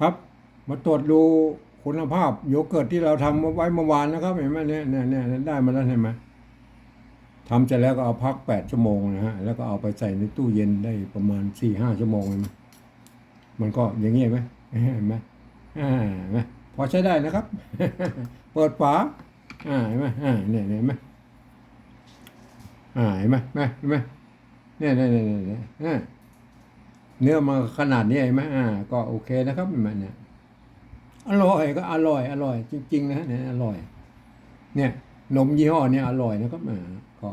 ครับ มาตรวจดูคุณภาพโยเกิร์ตที่เราทำไว้เมื่อวานนะครับเห็นไหมเนี่ยเนี่ยเนี่ยได้มาแล้วเห็นไหมทำเสร็จแล้วก็เอาพักแปดชั่วโมงนะฮะแล้วก็เอาไปใส่ในตู้เย็นได้ประมาณสี่ห้าชั่วโมงเลยมั้ยมันก็อย่างงี้เห็นไหมเห็นไหมอ่าเห็นไหมพอใช้ได้นะครับ เปิดฝาอ่าเห็นไหมอ่าเนี่ยเนี่ยเห็นไหมอ่าเห็นไหมเห็นไหมเห็นไหมเนี่ยเนี่ยเนี่ยเนี่ย เนื้อมาขนาดนี้เห็นไหมอ่า ก็โอเคนะครับเห็นเนี่ยอร่อยก็อร่อย อร่อย จริง ๆ นะเนี่ยอร่อย เนี่ยนมยี่ห้อเนี่ยอร่อยนะครับอ่าก็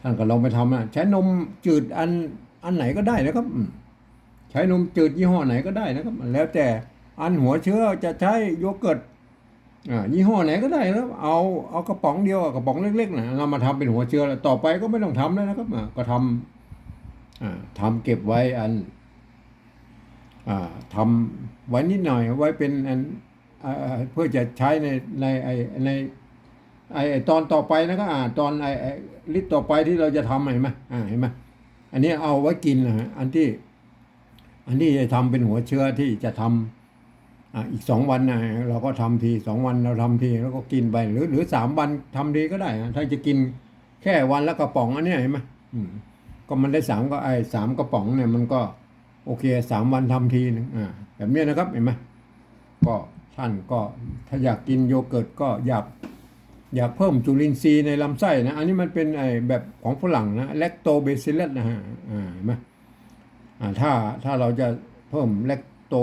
ท่านก็ลองไปทำนะใช้นมจืดอันอันไหนก็ได้นะครับใช้นมจืดยี่ห้อไหนก็ได้นะครับ แล้วแต่อันหัวเชื้อจะใช้โยเกิร์ตอ่ายี่ห้อไหนก็ได้ครับเอาเอากระป๋องเดียวกระป๋องเล็กๆนะเรามาทำเป็นหัวเชื้อแล้วต่อไปก็ไม่ต้องทำแล้วนะครับอ่าก็ทำอ่า ทำเก็บไว้อันอ่าทำไว้นิดหน่อยไว้เป็นอันอเพื่อจะใช้ในในไอในไอตอนต่อไปนะครับอ่าตอนไอไอลิตต่อไปที่เราจะทำเห็นไหมอ่าเห็นไหมอันนี้เอาไว้กินนะฮะอันที่ อันที่จะทำเป็นหัวเชื้อที่จะทำอ่าอีกสองวันนะเราก็ทำทีสองวันเราทำทีแล้วก็กินไปหรือหรือสามวันทำทีก็ได้ถ้าจะกินแค่วันละกระป๋องอันนี้เห็นไหมอืม ก็มันได้สามก็ไอสามกระป๋องเนี่ยมันก็โอเคสามวันทำทีหนึงอ่าแบบนี้นะครับเห็นไหมก็ท่านก็ถ้าอยากกินโยเกิร์ตก็อยากอยากเพิ่มจุลินทรีย์ในลำไส้นะ อันนี้มันเป็นไอแบบของฝรั่งนะแลคโตเบซิล u s นะฮะอ่าเห็นไหมอ่าถ้าถ้าเราจะเพิ่มแลคโต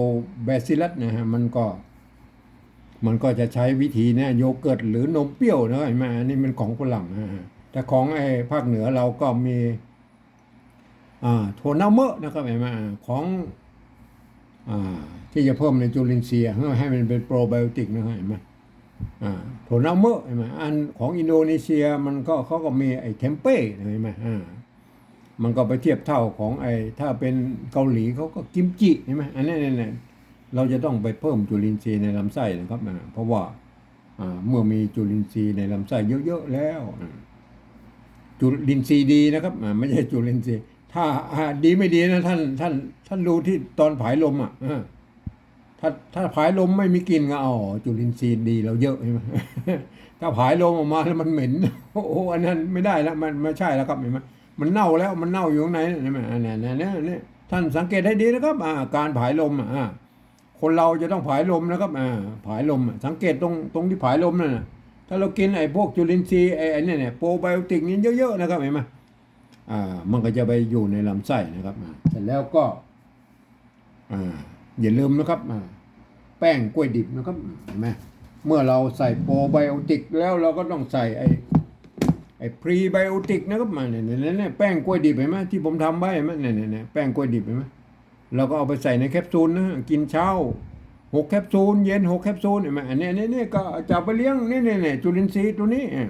เบซิล u s นะฮะมันก็ มันก็จะใช้วิธีเนี่ยโยเกิร์ตหรือนมเปรี้ยวนะเห็นไหมอันนี้มันของฝรั่งนะฮะแต่ของไอ้ภาคเหนือเราก็มี อ่าถั่วเน่าเมอะนะครับเห็นไหมอ่าของอ่าที่จะเพิ่มในจุลินทรีย์ให้ให้มันเป็นโปรไบโอติกนะครับเห็นไหมอ่าถั่วเน่าเมอะเห็นไหมอันของอินโดนีเซียมันก็เขาก็มีไอ้เทมเป้เห็นไหมอ่ามันก็ไปเทียบเท่าของไอ้ถ้าเป็นเกาหลีเขาก็กิมจิเห็นไหมอันนี้เนี่ยเราจะต้องไปเพิ่มจุลินทรีย์ในลำไส้นะครับเพราะว่าอ่าเมื่อมีจุลินทรีย์ในลำไส้เยอะๆแล้ว จุลินทรีย์ดีนะครับไม่ใช่จุลินทรีย์ ถ้าดีไม่ดีนะท่านท่าน ท่านดูที่ตอนผายลมอะถ้าถ้าผายลมไม่มีกลิ่นก็อ๋อจุลินทรีย์ดีเราเยอะใช่ไหมถ้าผายลมออกมาแล้วมันเหม็นโอ้โหอันนั้นไม่ได้แล้วมันไม่ใช่แล้วครับเห็นไหมมันเน่าแล้วมันเน่าอยู่ข้างในใช่ไหมอันนี้เนี่ยเนี่ยเนี่ยท่านสังเกตให้ดีนะครับอ่าการผายลมอะอ่าคนเราจะต้องผายลมนะครับอ่าผายลมสังเกตตรงตรงที่ผายลมนั่นนะถ้าเรากินไอ้พวกจุลินทรีย์ไอ้อ้เนี่ยเนี่ยโปรไบโอติกนี่เยอะๆนะครับเห็นไหม มันก็จะไปอยู่ในลำไส้นะครับอ่าเสร็จแล้วก็อ่าอย่าลืมนะครับอ่าแป้งกล้วยดิบนะครับเห็นไหมเมื่อเราใส่โปรไบโอติกแล้วเราก็ต้องใส่ไอ้ไอ้พรีไบโอติกนะครับมาเนี่ยเนี่ยเนี่ยแป้งกล้วยดิบเห็นไหมที่ผมทำไว้เห็นไหมเนี่ยเนี่ยเนี่ยแป้งกล้วยดิบเห็นไหมเราก็เอาไปใส่ในแคปซูลนะกินเช้าหกแคปซูลเย็นหกแคปซูลเห็นไหมอันนี้อันนี้นี่ก็จะเอาไปเลี้ยงนี่นี่นี่จุลินทรีย์ตัวนี้ไอ้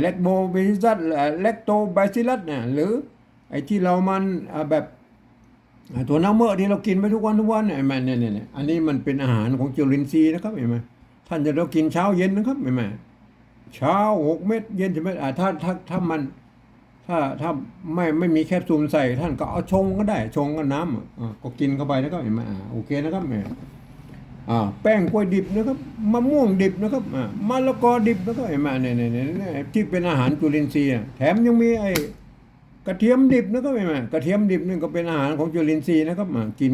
เล็กโบบิซัสเล็กโตไบซิลัสเนี่ยหรือไอ้ที่เรามันแบบตัวน้ำเมื่อที่เรากินไปทุกวันทุกวันเนี่ยไหมเนี่ยเนี่ยเนี่ยอันนี้มันเป็นอาหารของจุลินทรีย์นะครับเห็นไหมท่านจะต้องกินเช้าเย็นนะครับเห็นไหมเช้าหกเม็ดเย็นสิบเม็ดถ้าถ้าถ้ามันถ้าถ้าไม่ไม่มีแคปซูลใส่ท่านก็เอาชงก็ได้ชงกับน้ำก็กินเข้าไปนะครับเห็นไหมอ่าโอเคนะครับแม่อ่า แป้งกล้วยดิบนะครับมะม่วงดิบนะครับอ่ามะละกอดิบนะครับเห็นไหมเนี่ยเนี่ยเนี่ยเนี่ยที่เป็นอาหารจุลินทรีย์อะแถมยังมีไอ้กระเทียมดิบนะครับเห็นไหมกระเทียมดิบนี่ก็เป็นอาหารของจุลินทรีย์นะครับอ่ากิน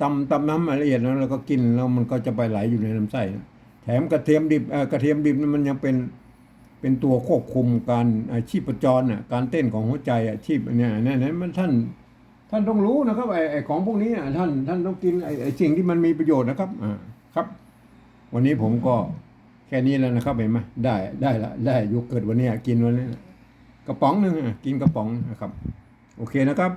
ตำตำน้ำละเอียดแล้วเราก็กินแล้วมันก็จะไปไหลอยู่ในลำไส้นะแถมกระเทียมดิบเอ่อกระเทียมดิบนี่มันยังเป็นเป็นตัวควบคุมการอาชีพจรอะการเต้นของหัวใจอะชีพเนี่ยเนี่ยเนี่ยมันท่าน ท่านต้องรู้นะครับไอ้ไอ้ของพวกนี้อะท่านท่านต้องกินไอ้ไอ้สิ่งที่มันมีประโยชน์นะครับอ่าครับ วันนี้ผมก็แค่นี้แล้วนะครับเห็นไหมได้ได้ละได้โยเกิร์ตวันนี้กินวันนี้กระป๋องหนึ่งอะกินกระป๋องนะครับ โอเคนะครับ